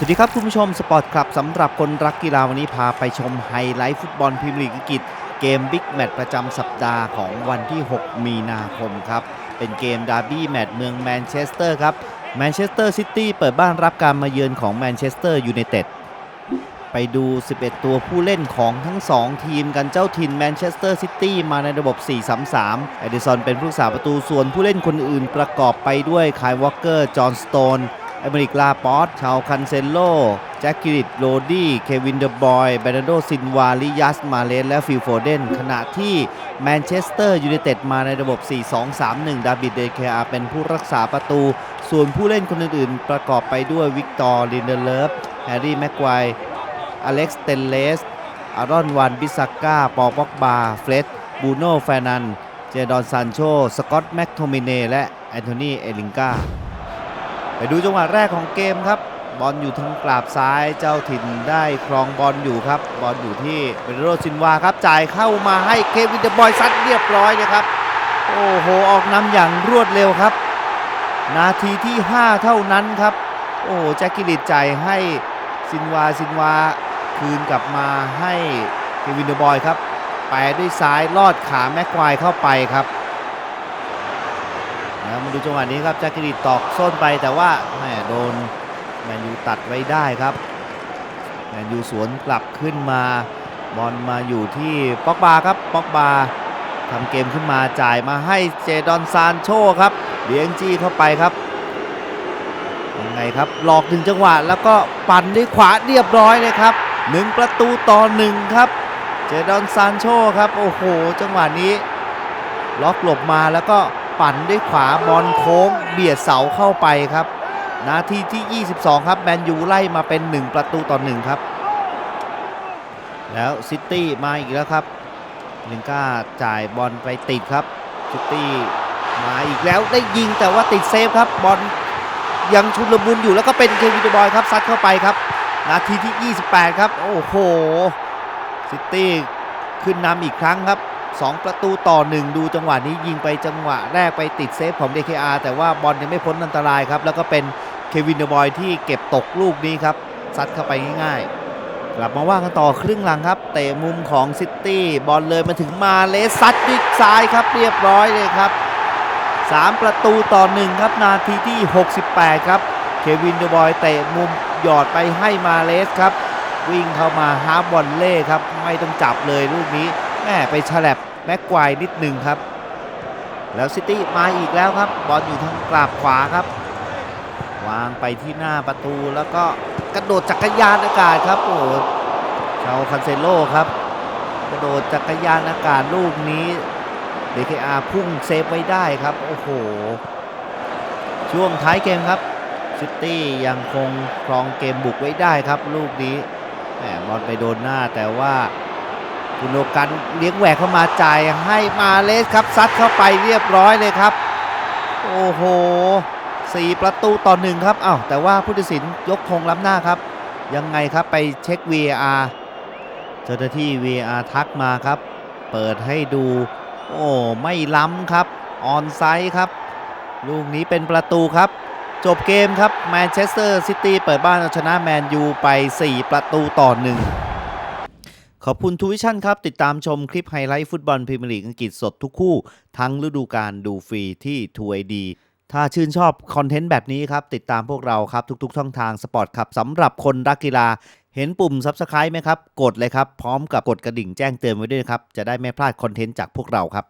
สวัสดีครับคุณผู้ชมสปอร์ตคลับสำหรับคนรักกีฬาวันนี้พาไปชมไฮไลท์ฟุตบอลพรีเมียร์ลีกอังกฤษเกมบิ๊กแมตช์ประจำสัปดาห์ของวันที่ 6 มีนาคมครับ เป็นเกมดาร์บี้แมตช์เมืองแมนเชสเตอร์ครับแมนเชสเตอร์ซิตี้เปิดบ้านรับการมาเยือนของแมนเชสเตอร์ยูไนเต็ดไปดู 11 ตัวผู้เล่นของทั้ง 2 ทีมกันเจ้าถิ่นแมนเชสเตอร์ซิตี้มาในระบบ 4-3-3 เอดิสันเป็นผู้รักษาประตูส่วนผู้เล่นคนอื่นประกอบไปด้วยคายวอลเกอร์ จอห์นสโตน อเมริกลาปอสชาวคันเซโล แจ็คกิริตโรดี้ เควินเดอะบอยเบรนโดซินวาลิยัส มาเลนและฟิลโฟเดน ขณะที่แมนเชสเตอร์ยูไนเต็ดมาในระบบ 4-2-3-1 ดาวิด เดเคอาเป็นผู้รักษาประตู ส่วนผู้เล่นคนอื่นๆ ประกอบไปด้วยวิกตอร์ ลินเดเลฟ แฮร์รี่ แม็กไกวอเล็กซ์เตนเลส อารอนวันบิสก้าปอป็อกบา เฟร็ดบูโน่แฟนัน เจดอนซานโช สกอตต์แม็กโทมิเน และแอนโทนี เอลิงกา ไปดูจังหวะแรกของเกมครับ บอลอยู่ทางกราบซ้ายเจ้าถิ่นได้ครองบอลอยู่ครับบอลอยู่ที่เบรโรซินวาครับจ่ายเข้ามาให้เควินเดอะบอยซัดเรียบร้อยเลยครับ โอ้โหออกนำอย่างรวดเร็วครับ นาทีที่ 5 เท่านั้นครับ โอ้โหแจ็คกิลิตจ่ายให้ซินวาซินวาคืนกลับมาให้เควินเดอะบอยครับแปด้วยซ้ายลอดขาแม็กควายเข้าไปครับ แล้วมาดูจังหวะนี้ครับแจ็คกิริตตอกส้นไปแต่ว่าแหมโดนแมนยูตัดไว้ได้ครับแมนยูสวนกลับขึ้นมาบอลมาอยู่ที่ป็อกบาครับป็อกบาทำเกมขึ้นมาจ่ายมาให้เจดอนซานโชครับเลี้ยงจี้เข้าไปครับยังไงครับหลอกหนึ่งจังหวะแล้วก็ปั่นด้วยขวาเรียบร้อยเลยครับหนึ่งประตูต่อหนึ่งครับเจดอนซานโชครับโอ้โห จังหวะนี้ล็อกหลบมาแล้วก็ ปั่นด้วยขวาบอลโค้งเบียดเสาเข้าไปครับ นาทีที่ 22 ครับแมนยูไล่มาเป็น 1 ประตูต่อ 1 ครับ แล้วซิตี้มาอีกแล้วครับลิงก้าจ่ายบอลไปติดครับซิตี้มาอีกแล้วได้ยิงแต่ว่าติดเซฟครับบอลยังชุนลมุนอยู่แล้วก็เป็นเควินดบอยครับซัดเข้าไปครับ นาทีที่ 28 ครับ โอ้โหซิตี้ขึ้นนำอีกครั้งครับ 2 ประตูต่อ 1 ดูจังหวะนี้ยิงไปจังหวะแรกไปติดเซฟของ DKR แต่ว่าบอลยังไม่พ้นอันตรายครับ แล้วก็เป็นเควินเดอะบอยที่เก็บตกลูกนี้ครับซัดเข้าไปง่ายๆ กลับมาว่ากันต่อครึ่งหลังครับเตะมุมของซิตี้บอลเลยมาถึงมาเลสซัดด้วยซ้ายครับเรียบร้อยเลยครับ 3 ประตูต่อ 1 ครับนาทีที่ 68 ครับเควินเดอะบอยเตะมุมหยอดไปให้มาเลสครับวิ่งเข้ามาฮาร์บอลเล่ครับไม่ต้องจับเลยลูกนี้ ม่ไปฉลับแม็กควายนิดหนึ่งครับ แล้วซิตี้มาอีกแล้วครับ บอลอยู่ทางกราบขวาครับ วางไปที่หน้าประตูแล้วก็กระโดดจักรยานอากาศครับโอ้โหชาวคันเซโลครับ กระโดดจักรยานอากาศลูกนี้ DKR พุ่งเซฟไว้ได้ครับ โอ้โห ช่วงท้ายเกมครับซิตี้ยังคงครองเกมบุกไว้ได้ครับ ลูกนี้แหมบอลไปโดนหน้าแต่ว่า คุณโลกันเลี้ยงแหวกเข้ามาจ่ายให้มาเลสครับซัดเข้าไปเรียบร้อยเลยครับ โอ้โหสี่ประตูต่อหนึ่งครับอ้าวแต่ว่าผู้ตัดสินยกธงล้ำหน้าครับ ยังไงครับไปเช็ค VAR เจ้าหน้าที่ VAR ทักมาครับ เปิดให้ดู โอ้ไม่ล้ำครับออนไซด์ครับ ลูกนี้เป็นประตูครับ จบเกมครับแมนเชสเตอร์ซิตี้เปิดบ้านเอาชนะแมนยูไป 4 ประตูต่อหนึ่ง ขอบคุณทูวิชั่นครับ ติดตามชมคลิปไฮไลท์ฟุตบอลพรีเมียร์ลีกอังกฤษสดทุกคู่ ทั้งฤดูกาลดูฟรีที่ทวดีถ้าชื่นชอบคอนเทนต์แบบนี้ครับ ติดตามพวกเราครับ ทุกๆ ช่องทางสปอร์ตครับสำหรับคนรักกีฬา เห็นปุ่ม Subscribe ไหมครับ กดเลยครับ พร้อมกับกดกระดิ่งแจ้งเตือนไว้ด้วยครับ จะได้ไม่พลาดคอนเทนต์จากพวกเราครับ